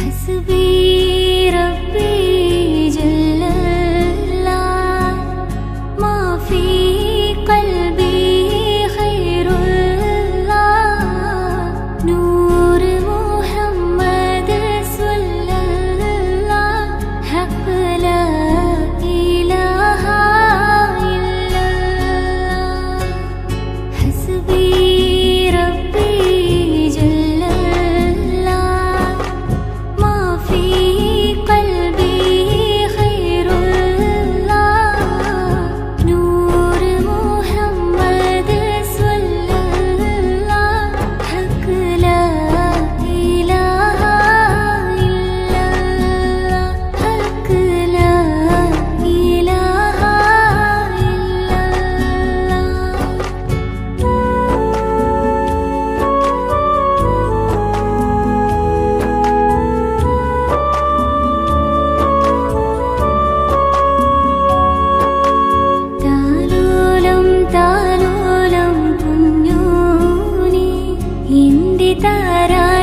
हसबी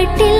కాబట్టి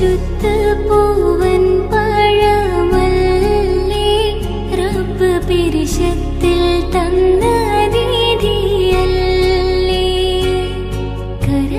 വിശുദ്ധ പൂവൻ പഴമല്ലേ റബ്ബ് പെരിശത്തിൽ തന്ന രീതിയല്ലേ. കര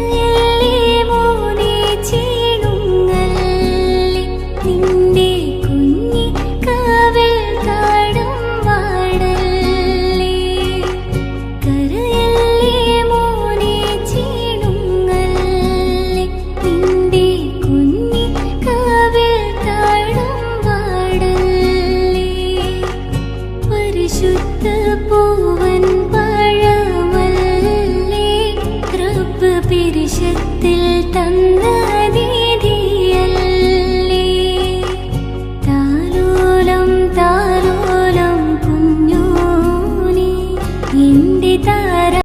等了。